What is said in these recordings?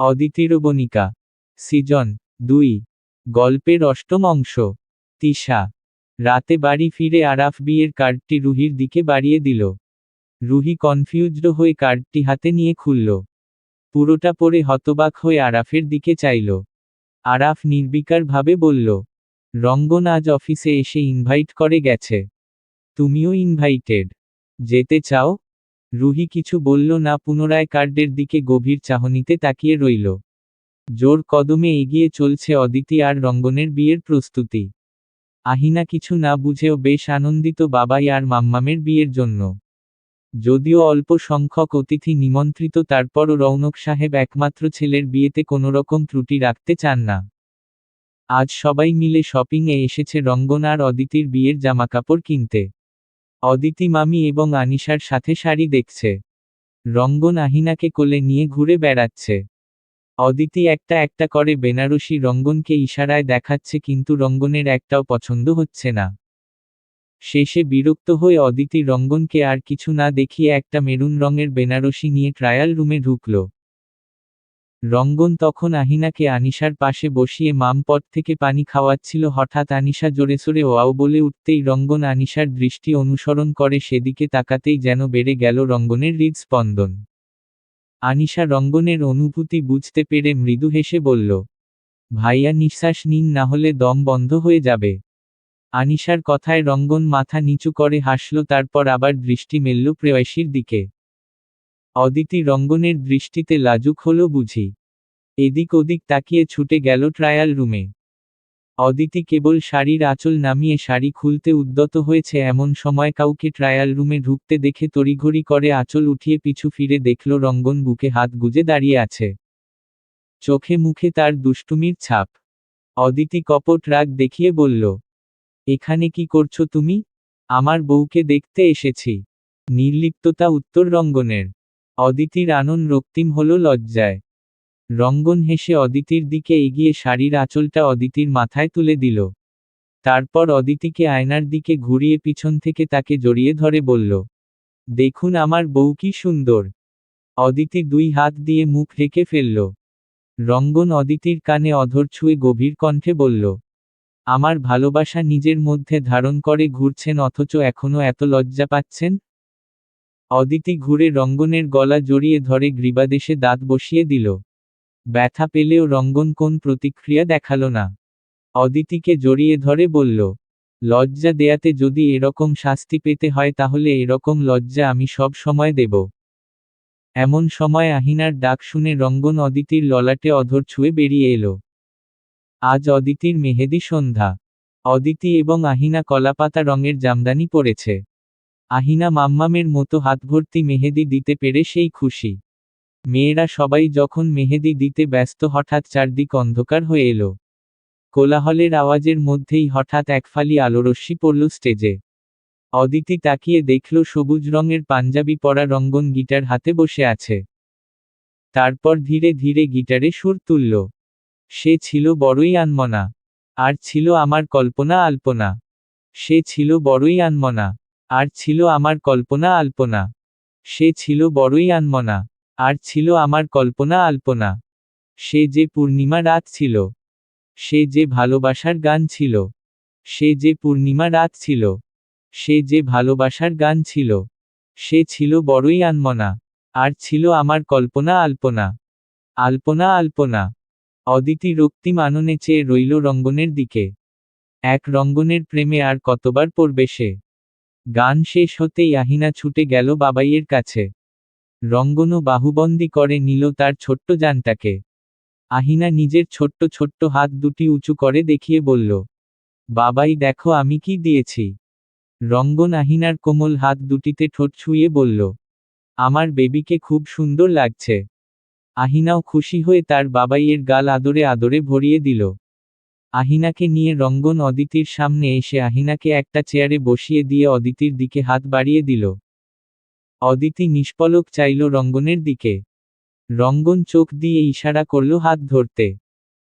অদিতিরবণিকা, season, দুই, গল্পের অষ্টম অংশ, তিশা, রাতে বাড়ি ফিরে আরাফ বিয়ের কার্ডটি রুহির দিকে বাড়িয়ে দিল। রুহি কনফিউজড হয়ে কার্ডটি হাতে নিয়ে খুলল। পুরোটা পরে হতবাক হয়ে আরাফের দিকে চাইল। আরাফ নির্বিকারভাবে বলল, রঙ্গন আজ অফিসে এসে ইনভাইট করে গেছে। তুমিও ইনভাইটেড। যেতে চাও রুহি কিছু বলল না, পুনরায় কার্ডের দিকে গভীর চাহনিতে তাকিয়ে রইল। জোর কদমে এগিয়ে চলছে অদিতি আর রঙ্গনের বিয়ের প্রস্তুতি। আহিনা কিছু না বুঝেও বেশ আনন্দিত বাবাই আর মাম্মামের বিয়ের জন্য। যদিও অল্প সংখ্যক অতিথি নিমন্ত্রিত, তারপরও রৌনক সাহেব একমাত্র ছেলের বিয়েতে কোনোরকম ত্রুটি রাখতে চান না। আজ সবাই মিলে শপিংয়ে এসেছে রঙ্গন আর অদিতির বিয়ের জামাকাপড় কিনতে। অদিতি মামি এবং আনিশার সাথে শাড়ি দেখছে। রঙ্গন আহিনাকে কোলে নিয়ে ঘুরে বেড়াচ্ছে। অদিতি একটা একটা করে বেনারসি রঙ্গনকে ইশারায় দেখাচ্ছে কিন্তু রঙ্গনের একটাও পছন্দ হচ্ছে না। শেষে বিরক্ত হয়ে অদিতি রঙ্গনকে আর কিছু না দেখিয়ে একটা মেরুন রঙের বেনারসি নিয়ে ট্রায়াল রুমে ঢুকল। রঙ্গন তখন আহিনাকে আনিশার পাশে বসিয়ে মাম পট থেকে পানি খাওয়াচ্ছিল। হঠাৎ আনিশা জোরে সোরে ওয়াও বলে উঠতেই রঙ্গন আনিশার দৃষ্টি অনুসরণ করে সেদিকে তাকাতেই যেন বেড়ে গেল রঙ্গনের হৃদস্পন্দন আনিশা রঙ্গনের অনুভূতি বুঝতে পেরে মৃদু হেসে বলল, ভাইয়া নিঃশ্বাস নিন, না হলে দম বন্ধ হয়ে যাবে। আনিশার কথায় রঙ্গন মাথা নিচু করে হাসল, তারপর আবার দৃষ্টি মেলল প্রেয়সীর দিকে। অদিতি রঙ্গনের দৃষ্টিতে লাজুক হল বুঝি। এদিক ওদিক তাকিয়ে ছুটে গেল ট্রায়াল রুমে। অদিতি কেবল শাড়ির আঁচল নামিয়ে শাড়ি খুলতে উদ্যত হয়েছে এমন সময় কাউকে ট্রায়াল রুমে ঢুকতে দেখে তড়িঘড়ি করে আঁচল উঠিয়ে পিছু ফিরে দেখল রঙ্গন বুকে হাত গুজে দাঁড়িয়ে আছে। চোখে মুখে তার দুষ্টুমির ছাপ। অদিতি কপট রাগ দেখিয়ে বলল, এখানে কি করছ তুমি? আমার বউকে দেখতে এসেছি। নির্লিপ্ততা উত্তর রঙ্গনের। অদিতির আনন রক্তিম হল লজ্জায়। রঙ্গন হেসে অদিতির দিকে এগিয়ে শাড়ির আঁচলটা অদিতির মাথায় তুলে দিল। তারপর অদিতিকে আয়নার দিকে ঘুরিয়ে পিছন থেকে তাকে জড়িয়ে ধরে বলল, দেখুন আমার বউ কি সুন্দর। অদিতি দুই হাত দিয়ে মুখ রেখে ফেলল। রঙ্গন অদিতির কানে অধর ছুঁয়ে গভীর কণ্ঠে বলল, আমার ভালোবাসা নিজের মধ্যে ধারণ করে ঘুরছেন অথচ এখনও এত লজ্জা পাচ্ছেন? অদিতি ঘুরে রঙ্গনের গলা জড়িয়ে ধরে গ্রীবাদেশে দাঁত বসিয়ে দিল। ব্যথা পেলেও রঙ্গন কোন প্রতিক্রিয়া দেখাল না। অদিতিকে জড়িয়ে ধরে বলল, লজ্জা দেয়াতে যদি এরকম শাস্তি পেতে হয় তাহলে এরকম লজ্জা আমি সব সময় দেব এমন সময় আহিনার ডাক শুনে রঙ্গন অদিতির ললাটে অধর ছুঁয়ে বেরিয়ে এলো। আজ অদিতির মেহেদি সন্ধ্যা। অদিতি এবং আহিনা কলাপাতা রঙের জামদানি পরেছে। আহিনা মাম্মামের মতো হাতভর্তি মেহেদি দিতে পেরে সেই খুশি। মেয়েরা সবাই যখন মেহেদি দিতে ব্যস্ত হঠাৎ চারদিক অন্ধকার হয়ে এলো। কোলাহলের আওয়াজের মধ্যেই হঠাৎ একফালি আলোরশ্মি পড়ল স্টেজে। অদিতি তাকিয়ে দেখল সবুজ রঙের পাঞ্জাবি পরা রঙ্গন গিটার হাতে বসে আছে। তারপর ধীরে ধীরে গিটারে সুর তুলল। সে ছিল বড়ই আনমনা। আর ছিল আমার কল্পনা আলপনা। সে ছিল বড়ই আনমনা। আর ছিল আমার কল্পনা আলপনা। সে ছিল বড়ই আনমনা, আর ছিল আমার কল্পনা আলপনা। সে যে পূর্ণিমা রাত ছিল, সে যে ভালোবাসার গান ছিল, সে যে পূর্ণিমা রাত ছিল, সে যে ভালোবাসার গান ছিল, সে ছিল বড়ই আনমনা, আর ছিল আমার কল্পনা আলপনা। আলপনা আলপনা, অদিতি রক্তিম আননে চেয়ে রইল রঙ্গনের দিকে। এক রঙ্গনের প্রেমে আর কতবার পড়বে সে? গান শেষ হতেই আহিনা ছুটে গেল বাবাইয়ের কাছে। রঙ্গনও বাহুবন্দি করে নিল তার ছোট্ট যানটাকে আহিনা নিজের ছোট্ট ছোট্ট হাত দুটি উঁচু করে দেখিয়ে বলল, বাবাই দেখো আমি কি দিয়েছি। রঙ্গন আহিনার কোমল হাত দুটিতে ঠোঁট ছুঁয়ে বলল, আমার বেবিকে খুব সুন্দর লাগছে। আহিনাও খুশি হয়ে তার বাবাইয়ের গাল আদরে আদরে ভরিয়ে দিল। আহিনাকে নিয়ে রঙ্গন অদিতির সামনে এসে আহিনাকে একটা চেয়ারে বসিয়ে দিয়ে অদিতির দিকে হাত বাড়িয়ে দিল। অদিতি নিষ্পলক চাইল রঙ্গনের দিকে। রঙ্গন চোখ দিয়ে ইশারা করল হাত ধরতে।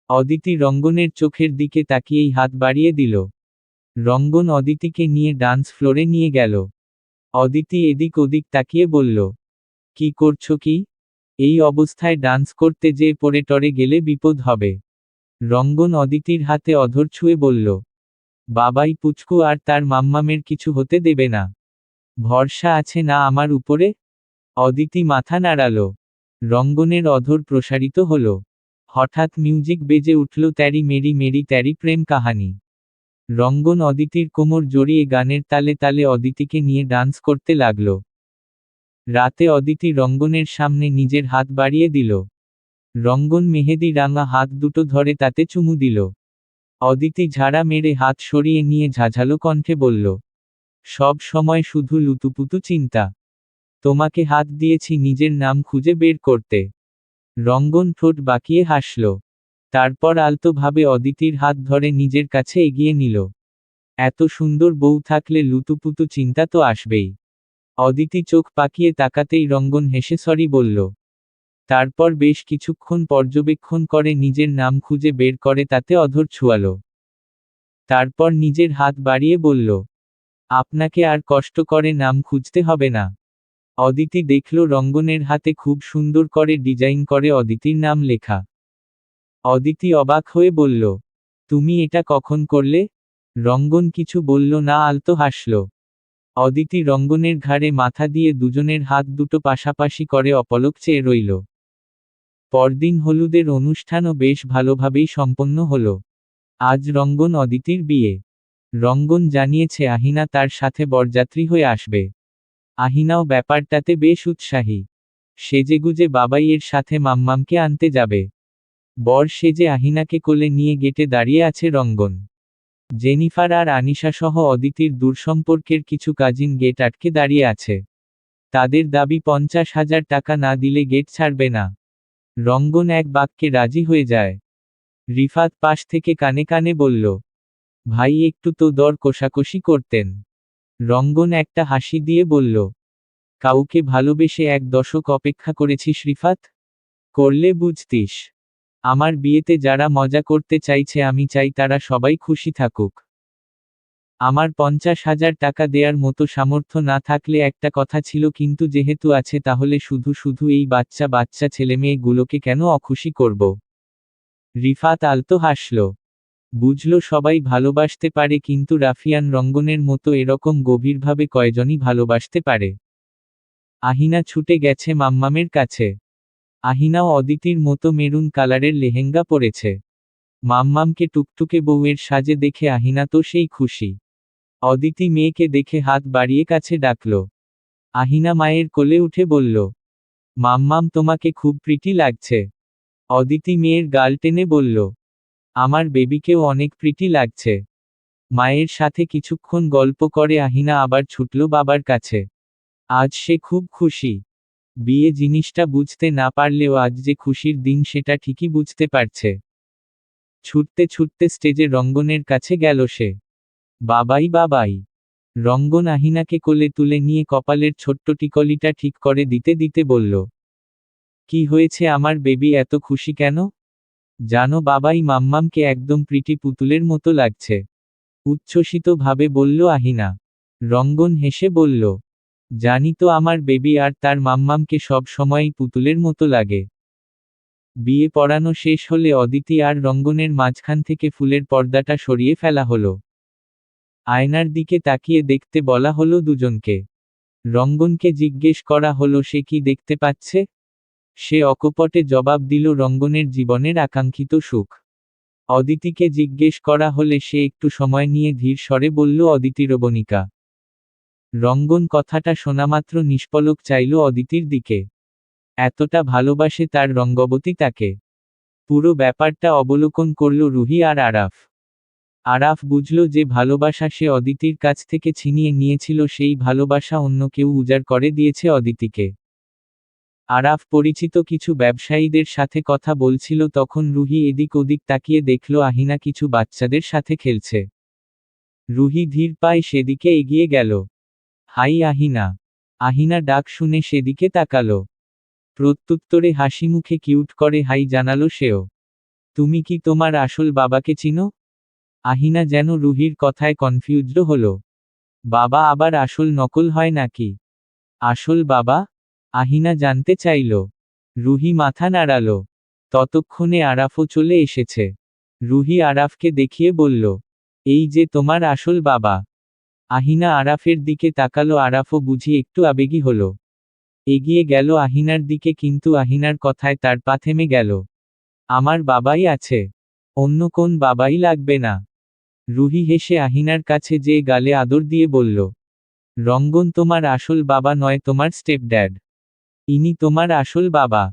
অদিতি রঙ্গনের চোখের দিকে তাকিয়েই হাত বাড়িয়ে দিল। রঙ্গন অদিতিকে নিয়ে ডান্স ফ্লোরে নিয়ে গেল। অদিতি এদিক ওদিক তাকিয়ে বলল, কি করছ কি? এই অবস্থায় ডান্স করতে যে পরে টরে গেলে বিপদ হবে। রঙ্গন অদিতির হাতে অধর ছুঁয়ে বলল, বাবাই পুচকু আর তার মাম্মামের কিছু হতে দেবে না। ভরসা আছে না আমার উপরে? অদিতি মাথা নাড়ালো। রঙ্গনের অধর প্রসারিত হল। হঠাৎ মিউজিক বেজে উঠল ত্যারি মেরি মেরি ত্যারি প্রেম কাহানি রঙ্গন অদিতির কোমর জড়িয়ে গানের তালে তালে অদিতিকে নিয়ে ডান্স করতে লাগল। রাতে অদিতি রঙ্গনের সামনে নিজের হাত বাড়িয়ে দিল। রঙ্গন মেহেদি রাঙা হাত দুটো ধরে তাতে চুমু দিল। অদিতি ঝাড়া মেরে হাত সরিয়ে নিয়ে ঝাঝালো কণ্ঠে বলল, সব সময় শুধু লুতুপুতু চিন্তা। তোমাকে হাত দিয়েছি নিজের নাম খুঁজে বের করতে। রঙ্গন ঠোঁট বাঁকিয়ে হাসল। তারপর আলতোভাবে অদিতির হাত ধরে নিজের কাছে এগিয়ে নিল। এত সুন্দর বউ থাকলে লুতুপুতু চিন্তা তো আসবেই। অদিতি চোখ পাকিয়ে তাকাতেই রঙ্গন হেসে সরি বলল তারপর বেশ কিছুক্ষণ পর্যবেক্ষণ করে নিজের নাম খুঁজে বের করে তাতে অধর ছুয়ালো। তারপর নিজের হাত বাড়িয়ে বলল, আপনাকে আর কষ্ট করে নাম খুঁজতে হবে না। অদিতি দেখল রঙ্গনের হাতে খুব সুন্দর করে ডিজাইন করে অদিতির নাম লেখা। অদিতি অবাক হয়ে বলল, তুমি এটা কখন করলে? রঙ্গন কিছু বলল না, আলতো হাসল। অদিতি রঙ্গনের ঘাড়ে মাথা দিয়ে দুজনের হাত দুটো পাশাপাশি করে অপলক চেয়ে রইল। পরদিন হলুদের অনুষ্ঠানও বেশ ভালোভাবেই সম্পন্ন হল। আজ রঙ্গন অদিতির বিয়ে। রঙ্গন জানিয়েছে আহিনা তার সাথে বরযাত্রী হয়ে আসবে। আহিনাও ব্যাপারটাতে বেশ উৎসাহী। সেজেগুজে বাবাইয়ের সাথে মাম্মামকে আনতে যাবে। বর সেজে আহিনাকে কোলে নিয়ে গেটে দাঁড়িয়ে আছে রঙ্গন। জেনিফার আর আনিশা সহ অদিতির দূরসম্পর্কের কিছু কাজিন গেট আটকে দাঁড়িয়ে আছে। তাদের দাবি পঞ্চাশ হাজার টাকা না দিলে গেট ছাড়বে না। রঙ্গন এক বাক্যে রাজি হয়ে যায়। রিফাত পাশ থেকে কানে কানে বলল, ভাই, একটু তো দর কষাকষি করতেন। রঙ্গন একটা হাসি দিয়ে বলল, কাউকে ভালোবেসে এক দশক অপেক্ষা করেছিস রিফাত? করলে বুঝতিস। আমার বিয়েতে যারা মজা করতে চাইছে আমি চাই তারা সবাই খুশি থাকুক। আমার পঞ্চাশ হাজার টাকা দেয়ার মতো সামর্থ্য না থাকলে একটা কথা ছিল, কিন্তু যেহেতু আছে তাহলে শুধু শুধু এই বাচ্চা বাচ্চা ছেলেমেয়েগুলোকে কেন অখুশি করব? রিফাত আলতো হাসল। বুঝল সবাই ভালোবাসতে পারে, কিন্তু রাফিয়ান রঙ্গনের মতো এরকম গভীরভাবে কয়জনই ভালোবাসতে পারে? আহিনা ছুটে গেছে মাম্মামের কাছে। আহিনাও অদিতির মতো মেরুন কালারের লেহেঙ্গা পরেছে। মাম্মামকে টুকটুকে বউয়ের সাজে দেখে আহিনা তো সেই খুশি। অদিতি মেয়েকে দেখে হাত বাড়িয়ে কাছে ডাকল। আহিনা মায়ের কোলে উঠে বলল, মাম্মাম, তোমাকে খুব প্রিটি লাগছে। অদিতি মেয়ের গাল টেনে বলল, আমার বেবিকেও অনেক প্রিটি লাগছে। মায়ের সাথে কিছুক্ষণ গল্প করে আহিনা আবার ছুটল বাবার কাছে। আজ সে খুব খুশি। বিয়ে জিনিসটা বুঝতে না পারলেও আজ যে খুশির দিন সেটা ঠিকই বুঝতে পারছে। ছুটতে ছুটতে স্টেজে রঙ্গনের কাছে গেল সে। বাবাই বাবাই। রঙ্গন আহিনাকে কোলে তুলে নিয়ে কপালের ছোট্ট টিকলিটা ঠিক করে দিতে দিতে বলল, কি হয়েছে আমার বেবি, এত খুশি কেন? জানো বাবাই, মাম্মামকে একদম প্রিটি পুতুলের মতো লাগছে। উচ্ছ্বসিত ভাবে বলল আহিনা। রঙ্গন হেসে বলল, জানি তো আমার বেবি আর তার মাম্মামকে সব সময়ই পুতুলের মতো লাগে। বিয়ে পড়ানো শেষ হলে অদিতি আর রঙ্গনের মাঝখান থেকে ফুলের পর্দাটা সরিয়ে ফেলা হলো। আয়নার দিকে তাকিয়ে দেখতে বলা হলো দুজনকে। রঙ্গনকে জিজ্ঞেস করা হলো, সে কি দেখতে পাচ্ছে? সে অকপটে জবাব দিল, রঙ্গনের জীবনের আকাঙ্ক্ষিত সুখ। অদিতিকে জিজ্ঞেস করা হলে সে একটু সময় নিয়ে ধীর স্বরে বলল, অদিতি রবণিকা রঙ্গন কথাটা শোনামাত্র নিষ্পলক চাইল অদিতির দিকে। এতটা ভালোবাসে তার রঙ্গবতী তাকে। পুরো ব্যাপারটা অবলোকন করল রুহি আর আরাফ। আরাফ বুঝল যে ভালোবাসা সে অদিতির কাছ থেকে ছিনিয়ে নিয়েছিল, সেই ভালোবাসা অন্য কেউ উজাড় করে দিয়েছে অদিতিকে। আরাফ পরিচিত কিছু ব্যবসায়ীদের সাথে কথা বলছিল, তখন রুহি এদিক ওদিক তাকিয়ে দেখল আহিনা কিছু বাচ্চাদের সাথে খেলছে। রুহি ধীর পায়ে সেদিকে এগিয়ে গেল। হাই আহিনা। আহিনা ডাক শুনে সেদিকে তাকাল। প্রত্যুত্তরে হাসি মুখে কিউট করে হাই জানালো সেও। তুমি কি তোমার আসল বাবাকে চিনো? আহিনা যেন রুহির কথায় কনফিউজড হল। বাবা আবার আসল নকল হয় নাকি? আসল বাবা? আহিনা জানতে চাইল। রুহি মাথা নাড়াল। ততক্ষণে আরাফও চলে এসেছে। রুহি আরাফকে দেখিয়ে বলল, এই যে তোমার আসল বাবা। আহিনা আরাফের দিকে তাকালো, আরাফও বুঝি একটু আবেগী হল। এগিয়ে গেল আহিনার দিকে, কিন্তু আহিনার কথায় তার পা থেমে গেল। আমার বাবাই আছে। অন্য কোন বাবাই লাগবে না। রুহি হেসে আহিনার কাছে যে গালে আদর দিয়ে বলল, রঙ্গন তোমার আসল বাবা নয়, তোমার স্টেপ ড্যাড ইনি তোমার আসল বাবা।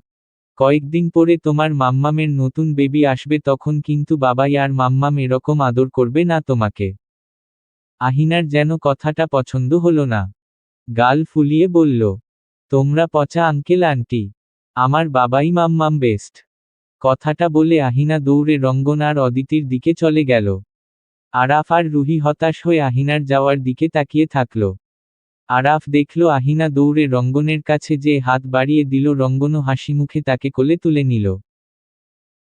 কয়েকদিন পরে তোমার মাম্মামের নতুন বেবি আসবে, তখন কিন্তু বাবাই আর মাম্মাম এরকম আদর করবে না তোমাকে। আহিনার যেন কথাটা পছন্দ হলো না। গাল ফুলিয়ে বলল, তোমরা পচা আঙ্কেল, আন্টি। আমার বাবাই মাম্মাম বেস্ট। কথাটা বলে আহিনা দৌড়ে রঙ্গন আর অদিতির দিকে চলে গেল। আরাফ আর রুহি হতাশ হয়ে আহিনার যাওয়ার দিকে তাকিয়ে থাকল। আরাফ দেখল আহিনা দৌড়ে রঙ্গনের কাছে যে হাত বাড়িয়ে দিল, রঙ্গনও হাসি মুখে তাকে কোলে তুলে নিল।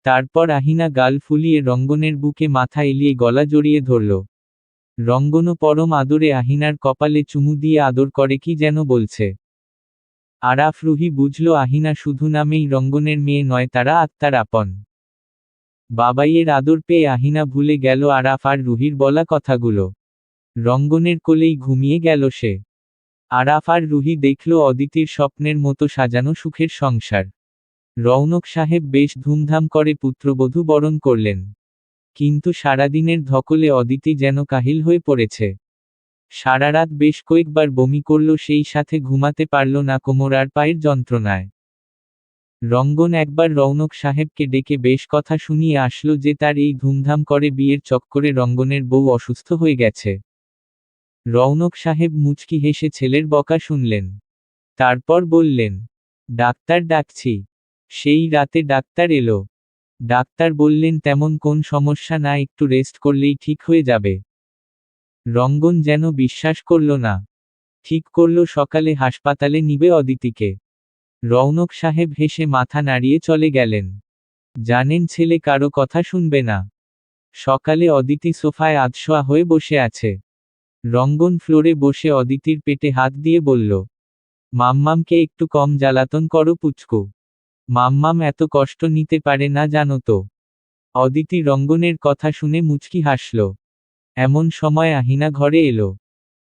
তারপর আহিনা গাল ফুলিয়ে রঙ্গনের বুকে মাথা এলিয়ে গলা জড়িয়ে ধরল। রঙ্গনও পরম আদরে আহিনার কপালে চুমু দিয়ে আদর করে কি যেন বলছে। আরাফ রুহি বুঝল, আহিনা শুধু নামেই রঙ্গনের মেয়ে নয়, তারা আত্মার আপন। বাবাইয়ের আদর পেয়ে আহিনা ভুলে গেল আরাফ আর রুহির বলা কথাগুলো। রঙ্গনের কোলেই ঘুমিয়ে গেল সে। আরাফ আর রুহি দেখল অদিতির স্বপ্নের মতো সাজানো সুখের সংসার। রৌনক সাহেব বেশ ধুমধাম করে পুত্রবধূ বরণ করলেন। কিন্তু সারাদিনের ধকলে অদিতি যেন কাহিল হয়ে পড়েছে। সারা রাত বেশ কয়েকবার বমি করল, সেই সাথে ঘুমাতে পারল না কোমর আর পায়ের যন্ত্রণায়। রঙ্গন একবার রৌনক সাহেবকে ডেকে বেশ কথা শুনিয়ে আসলো যে তার এই ধুমধাম করে বিয়ের চক্করে রঙ্গনের বউ অসুস্থ হয়ে গেছে। রৌনক সাহেব মুচকি হেসে ছেলের বকা শুনলেন। তারপর বললেন, ডাক্তার ডাকছি। সেই রাতে ডাক্তার এলো। ডাক্তার বললেন, তেমন কোন সমস্যা না, একটু রেস্ট করলেই ঠিক হয়ে যাবে। রঙ্গন যেন বিশ্বাস করল না। ঠিক করল, সকালে হাসপাতালে নিবে অদিতিকে। রৌনক সাহেব হেসে মাথা নাড়িয়ে চলে গেলেন। জানেন ছেলে কারও কথা শুনবে না। সকালে অদিতি সোফায় আধশোয়া হয়ে বসে আছে। রঙ্গন ফ্লোরে বসে অদিতির পেটে হাত দিয়ে বলল, মাম্মামকে একটু কম জ্বালাতন করো পুচকু। মাম্মাম এত কষ্ট নিতে পারে না জানো তো। অদিতি রঙ্গনের কথা শুনে মুচকি হাসল। এমন সময় আহিনা ঘরে এলো।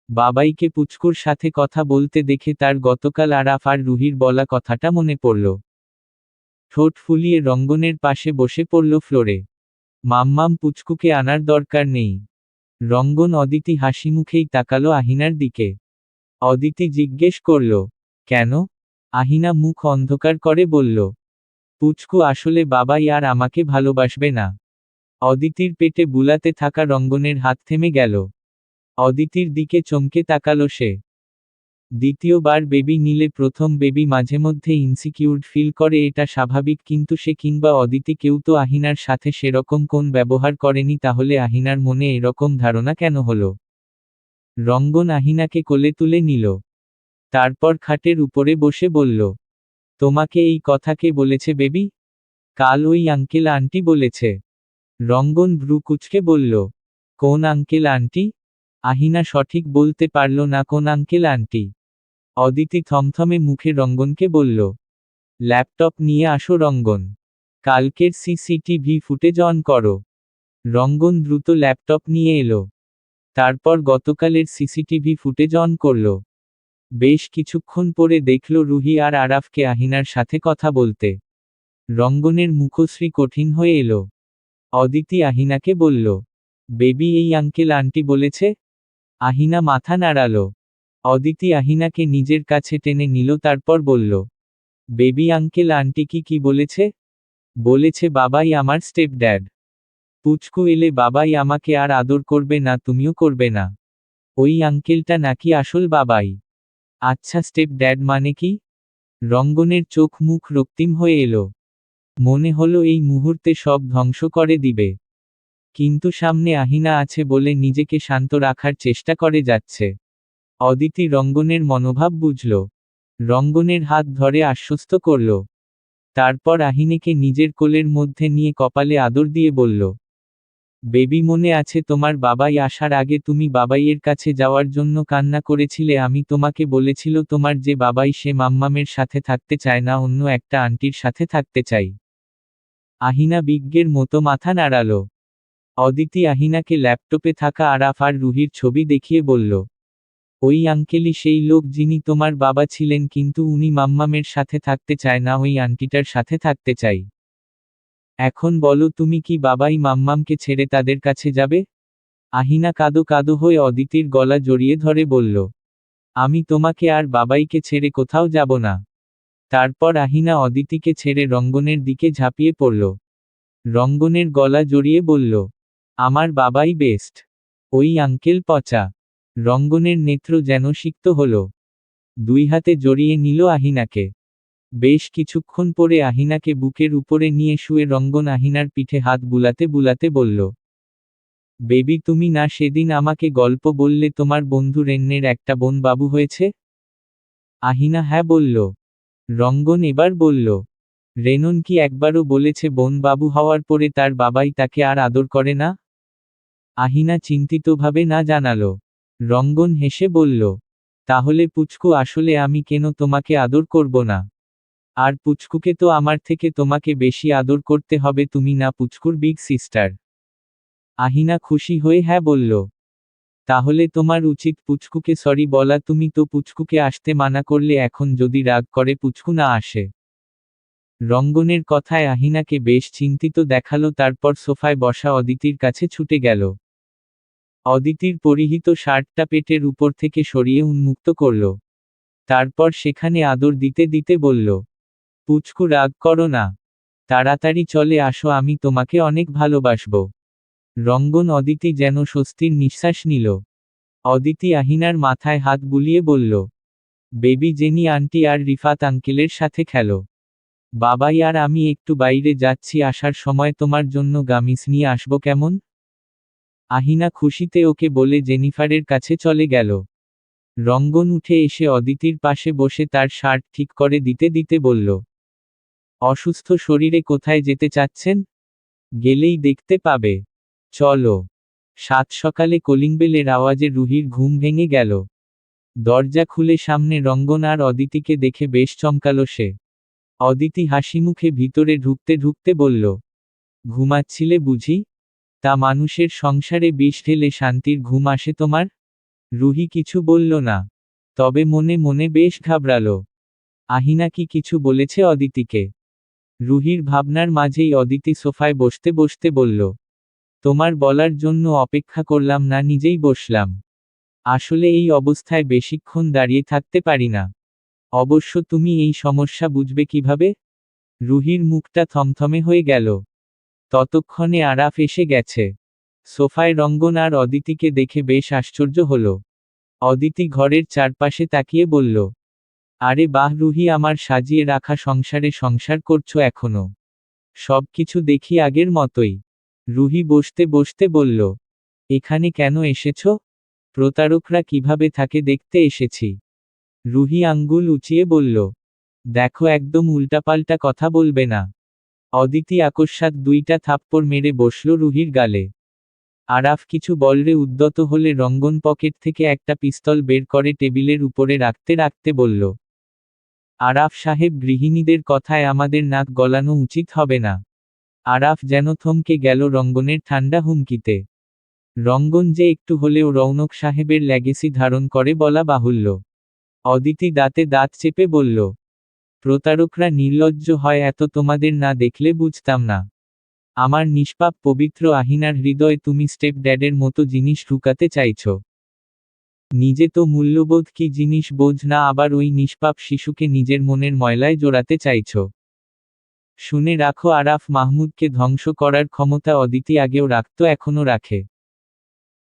বাবাইকে পুচকুর সাথে কথা বলতে দেখে তার গতকাল আরাফ আর রুহির বলা কথাটা মনে পড়ল। ঠোঁট ফুলিয়ে রঙ্গনের পাশে বসে পড়ল ফ্লোরে। মাম্মাম পুচকুকে আনার দরকার নেই। রঙ্গন অদিতি হাসি মুখেই তাকালো আহিনার দিকে। অদিতি জিজ্ঞেস করল, কেন? আহিনা মুখ অন্ধকার করে বলল, পুচকু আসলে বাবাই আর আমাকে ভালোবাসবে না। অদিতির পেটে বুলাতে থাকা রঙ্গনের হাত থেমে গেল। অদিতির দিকে চমকে তাকালো সে। দ্বিতীয়বার বেবি নিলে প্রথম বেবি মাঝে মধ্যে ইনসিকিউর্ড ফিল করে এটা স্বাভাবিক কিন্তু সে কিংবা অদিতি কেউ তো আহিনার সাথে সেরকম কোন ব্যবহার করেনি তাহলে আহিনার মনে এরকম ধারণা কেন হলো? রঙ্গন আহিনাকে কোলে তুলে নিল। তারপর খাটের উপরে বসে বলল, তোমাকে এই কথাকে বলেছে বেবি? কাল ওই আঙ্কেল আন্টি বলেছে। রঙ্গন ভ্রু কুচকে বলল, কোন আঙ্কেল আন্টি আহিনা সঠিক বলতে পারল না কোন আঙ্কেল আন্টি অদিতি থমথমে মুখে রঙ্গনকে বলল, ল্যাপটপ নিয়ে আসো রঙ্গন। কালকের সিসিটিভি ফুটেজ অন করো। রঙ্গন দ্রুত ল্যাপটপ নিয়ে এলো। তারপর গতকালের সিসিটিভি ফুটেজ অন করল। বেশ কিছুক্ষণ পরে দেখল রুহি আর আরাফকে আহিনার সাথে কথা বলতে। রঙ্গনের মুখশ্রী কঠিন হয়ে এলো। অদিতি আহিনাকে বলল, বেবি, এই আঙ্কেল আন্টি বলেছে আহিনা মাথা নাড়ালো। অদিতি আহিনাকে নিজের কাছে টেনে নিল, তারপর বলল, বেবি আঙ্কেল আন্টি কি কি বলেছে? বলেছে, বাবাই আমার স্টেপ ড্যাড পুচকু এলে বাবাই আমাকে আর আদর করবে না, তুমিও করবে না। ওই আঙ্কেলটা নাকি আসল বাবাই। আচ্ছা স্টেপ ড্যাড মানে কি? রঙ্গনের চোখ মুখ রক্তিম হয়ে এলো। মনে হলো এই মুহূর্তে সব ধ্বংস করে দিবে। কিন্তু সামনে আহিনা আছে বলে নিজেকে শান্ত রাখার চেষ্টা করে যাচ্ছে। অদিতি রঙ্গনের মনোভাব বুঝল। রঙ্গনের হাত ধরে আশ্বস্ত করল। তারপর আহিনেকে নিজের কোলের মধ্যে নিয়ে কপালে আদর দিয়ে বলল, বেবি, মনে আছে তোমার বাবাই আসার আগে তুমি বাবাইয়ের কাছে যাওয়ার জন্য কান্না করেছিলে। আমি তোমাকে বলেছিল তোমার যে বাবাই সে মাম্মামের সাথে থাকতে চায় না, অন্য একটা আন্টির সাথে থাকতে চাই। আহিনা বিজ্ঞের মতো মাথা নাড়ালো। অদিতি আহিনাকে ল্যাপটপে থাকা আরাফ আর রুহির ছবি দেখিয়ে বলল, ওই আঙ্কেলই সেই লোক যিনি তোমার বাবা ছিলেন কিন্তু উনি মাম্মামের সাথে থাকতে চায় না, ওই আন্টিটার সাথে থাকতে চাই। এখন বলো তুমি কি বাবাই মাম্মামকে ছেড়ে তাদের কাছে যাবে? আহিনা কাদো কাদো হয়ে অদিতির গলা জড়িয়ে ধরে বলল, আমি তোমাকে আর বাবাইকে ছেড়ে কোথাও যাব না। তারপর আহিনা অদিতিকে ছেড়ে রঙ্গনের দিকে ঝাঁপিয়ে পড়ল। রঙ্গনের গলা জড়িয়ে বলল আমার বাবাই বেস্ট। ওই আঙ্কেল পচা। রঙ্গনের নেত্র যেন সিক্ত হল। দুই হাতে জড়িয়ে নিল আহিনাকে। বেশ কিছুক্ষণ পরে আহিনাকে বুকের উপরে নিয়ে শুয়ে রঙ্গন আহিনার পিঠে হাত বুলাতে বুলাতে বলল, বেবি, তুমি না সেদিন আমাকে গল্প বললে তোমার বন্ধু রেন্নের একটা বোন বাবু হয়েছে? আহিনা হ্যাঁ বলল। রঙ্গন এবার বলল, রেনন কি একবারও বলেছে বোন বাবু হওয়ার পরে তার বাবাই তাকে আর আদর করে না? আহিনা চিন্তিতভাবে না জানালো। রঙ্গন হেসে বলল, তাহলে পুচকু, আসলে আমি কেন তোমাকে আদর করব না? আর পুচকুকে তো আমার থেকে তোমাকে বেশি আদর করতে হবে তুমি না পুচকুর বিগ সিস্টার। আহিনা খুশি হয়ে হ্যাঁ বলল, তাহলে তোমার উচিত পুচকুকে সরি বলা, তুমি তো পুচকুকে আসতে মানা করলে এখন যদি রাগ করে পুচকু না আসে। রঙ্গনের কথায় আহিনাকে বেশ চিন্তিত দেখাল, তারপর সোফায় বসা অদিতির কাছে ছুটে গেল। অদিতির পরিহিত শার্টটা পেটের উপর থেকে সরিয়ে উন্মুক্ত করল। তারপর সেখানে আদর দিতে দিতে বলল, পুচকু, রাগ করো না। তাড়াতাড়ি চলে আসো, আমি তোমাকে অনেক ভালোবাসব রঙ্গন অদিতি যেন স্বস্তির নিঃশ্বাস নিল। অদিতি আহিনার মাথায় হাত বুলিয়ে বলল, বেবি জেনি, আন্টি আর রিফাত আঙ্কেলের সাথে খেলো। বাবাই আর আমি একটু বাইরে যাচ্ছি, আসার সময় তোমার জন্য গামিস নিয়ে আসব কেমন? আহিনা খুশিতে ওকে বলে জেনিফারের কাছে চলে গেল। রঙ্গন উঠে এসে অদিতির পাশে বসে তার শার্ট ঠিক করে দিতে দিতে বলল, অসুস্থ শরীরে কোথায় যেতে চাচ্ছেন? গেলেই দেখতে পাবে। চলো। সাত সকালে কলিংবেলের আওয়াজে রুহির ঘুম ভেঙে গেল। দরজা খুলে সামনে রঙ্গন আর অদিতিকে দেখে বেশ চমকালো সে। অদিতি হাসিমুখে ভিতরে ঢুকতে ঢুকতে বলল, ঘুমাচ্ছিলে বুঝি? তা মানুষের সংসারে বিষ ঢেলে শান্তির ঘুম আসে তোমার? রুহি কিছু বলল না। তবে মনে মনে বেশ ঘাবড়ালো। আহিনা কি কিছু বলেছে অদিতিকে? রুহির ভাবনার মাঝেই অদিতি সোফায় বসতে বসতে বলল, তোমার বলার জন্য অপেক্ষা করলাম না, নিজেই বসলাম। আসলে এই অবস্থায় বেশিক্ষণ দাঁড়িয়ে থাকতে পারি না। অবশ্য তুমি এই সমস্যা বুঝবে কীভাবে? রুহির মুখটা থমথমে হয়ে গেল। ততক্ষণে আরাফ এসে গেছে। সোফায় রঙ্গন আর অদিতিকে দেখে বেশ আশ্চর্য হল। অদিতি ঘরের চারপাশে তাকিয়ে বলল, আরে বাহ রুহি, আমার সাজিয়ে রাখা সংসারে সংসার করছ এখনও। সব কিছু দেখি আগের মতোই। রুহি বসতে বসতে বলল, এখানে কেন এসেছ? প্রতারকরা কীভাবে থাকে দেখতে এসেছি? রুহি আঙ্গুল উঁচিয়ে বলল, দেখো, একদম উল্টাপাল্টা কথা বলবে না। অদিতি আকস্মাত দুইটা থাপ্পড় মেরে বসল রুহির গালে। আরাফ কিছু বলরে উদ্যত হলে রঙ্গন পকেট থেকে একটা পিস্তল বের করে টেবিলের উপরে রাখতে রাখতে বলল, আরাফ সাহেব, গৃহিণীদের কথায় আমাদের নাক গলানো উচিত হবে না। আরাফ যেন থমকে গেল রঙ্গনের ঠান্ডা হুমকিতে। রঙ্গন যে একটু হলেও রৌনক সাহেবের ল্যাগেসি ধারণ করে বলা বাহুল্য। অদিতি দাঁতে দাঁত চেপে বলল প্রতারকরা নির্লজ্জ হয় এত তোমাদের না দেখলে বুঝতাম না। আমার নিষ্পাপ পবিত্র আহিনার হৃদয়ে তুমি স্টেপ ড্যাডের মতো জিনিস ঢুকাতে চাইছ। নিজে তো মূল্যবোধ কি জিনিস বোঝ না আবার ওই নিষ্পাপ শিশুকে নিজের মনের ময়লায় জোড়াতে চাইছ। শুনে রাখো আরাফ মাহমুদকে ধ্বংস করার ক্ষমতা অদিতি আগেও রাখত এখনও রাখে।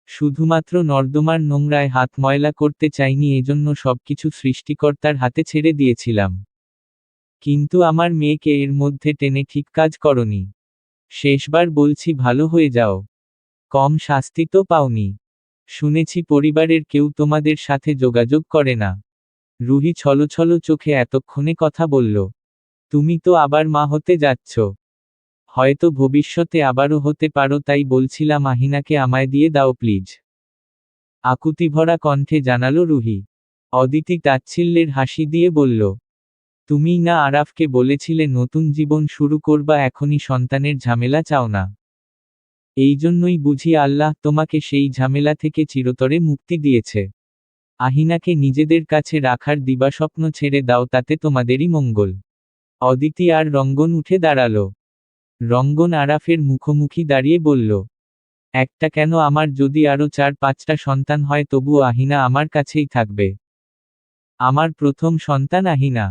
শুধুমাত্র নর্দমার নোংরায় হাত ময়লা করতে চাইনি এজন্য সবকিছু সৃষ্টিকর্তার হাতে ছেড়ে দিয়েছিলাম। কিন্তু আমার মেয়েকে এর মধ্যে টেনে ঠিক কাজ করনি। শেষবার বলছি, ভালো হয়ে যাও। কম শাস্তি তো পাওনি। শুনেছি পরিবারের কেউ তোমাদের সাথে যোগাযোগ করে না। রুহি ছলছল চোখে এতক্ষণে কথা বলল, তুমি তো আবার মা হতে যাচ্ছ। হয়তো ভবিষ্যতে আবারও হতে পারো, তাই বলছিলাম আহিনাকে আমায় দিয়ে দাও, প্লিজ। আকুতিভরা কণ্ঠে জানালো রুহি। অদিতি তাচ্ছিল্যের হাসি দিয়ে বলল তুমিই না আরাফকে বলেছিলে নতুন জীবন শুরু করবা এখনই সন্তানের ঝামেলা চাও না। এই জন্যই বুঝি আল্লাহ তোমাকে সেই ঝামেলা থেকে চিরতরে মুক্তি দিয়েছে। আহিনাকে নিজেদের কাছে রাখার দিবাস্বপ্ন ছেড়ে দাও তাতে তোমাদেরই মঙ্গল। অদিতি আর রঙ্গন উঠে দাঁড়াল। রঙ্গন আরাফের মুখোমুখি দাঁড়িয়ে বলল, একটা কেন আমার যদি আরও চার পাঁচটা সন্তান হয় তবু আহিনা আমার কাছেই থাকবে। আমার প্রথম সন্তান আহিনা।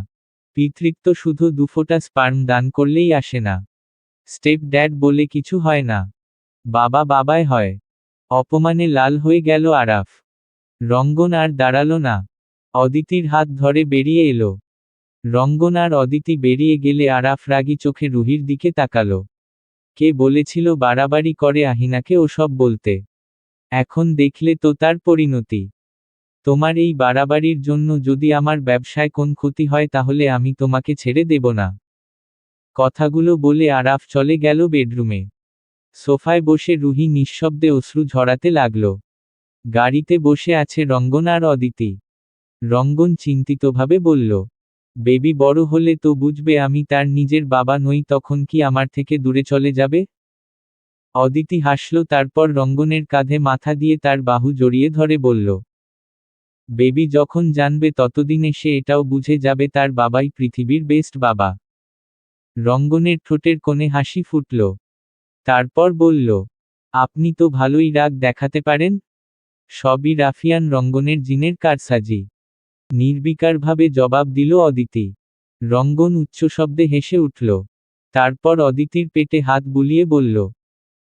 পিতৃত্ব শুধু দুফোটা স্পার্ম দান করলেই আসে না। স্টেপ ড্যাড বলে কিছু হয় না। বাবা বাবায় হয়। অপমানে লাল হয়ে গেল আরাফ। রঙ্গন আর দাঁড়াল না। অদিতির হাত ধরে বেরিয়ে এলো। রঙ্গন আর অদিতি বেরিয়ে গেলে আরাফ রাগী চোখে রুহির দিকে তাকালো। কে বলেছিল বাড়াবাড়ি করে আহিনাকে ওসব বলতে? এখন দেখলে তো তার পরিণতি। তোমার এই বাড়াবাড়ির জন্য যদি আমার ব্যবসায় কোন ক্ষতি হয় তাহলে আমি তোমাকে ছেড়ে দেব না। কথাগুলো বলে আরাফ চলে গেল বেডরুমে। সোফায় বসে রুহি নিঃশব্দে অশ্রু ঝরাতে লাগল। গাড়িতে বসে আছে রঙ্গন আর অদিতি। রঙ্গন চিন্তিতভাবে বলল, বেবি বড় হলে তো বুঝবে আমি তার নিজের বাবা নই, তখন কি আমার থেকে দূরে চলে যাবে? অদিতি হাসল, তারপর রঙ্গনের কাঁধে মাথা দিয়ে তার বাহু জড়িয়ে ধরে বলল বেবি যখন জানবে ততদিনে সে এটাও বুঝে যাবে তার বাবাই পৃথিবীর বেস্ট বাবা। রঙ্গনের ঠোঁটের কোণে হাসি ফুটল। তারপর বলল, আপনি তো ভালোই রাগ দেখাতে পারেন। সবই রাফিয়ান রঙ্গনের জিনের কারসাজি। নির্বিকারভাবে জবাব দিল অদিতি। রঙ্গন উচ্চশব্দে হেসে উঠল। তারপর অদিতির পেটে হাত বুলিয়ে বলল,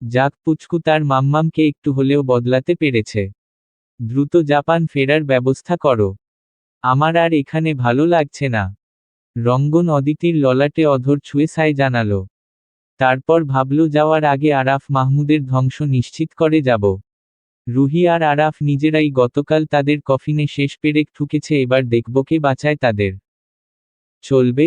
যাক পুচকু তার মাম্মামকে একটু হলেও বদলাতে পেরেছে। দ্রুত জাপান ফেরার ব্যবস্থা করো। আমার আর এখানে ভালো লাগছে না। রঙ্গন অদিতির ললাটে অধর ছুঁয়ে সায় জানালো। তারপর ভাবল যাওয়ার আগে আরাফ মাহমুদের ধ্বংস নিশ্চিত করে যাব। রুহি আর আরাফ নিজেরাই গতকাল তাদের কফিনে শেষ পেরেক ঠুকেছে, এবার দেখব কে বাঁচায় তাদের। চলবে?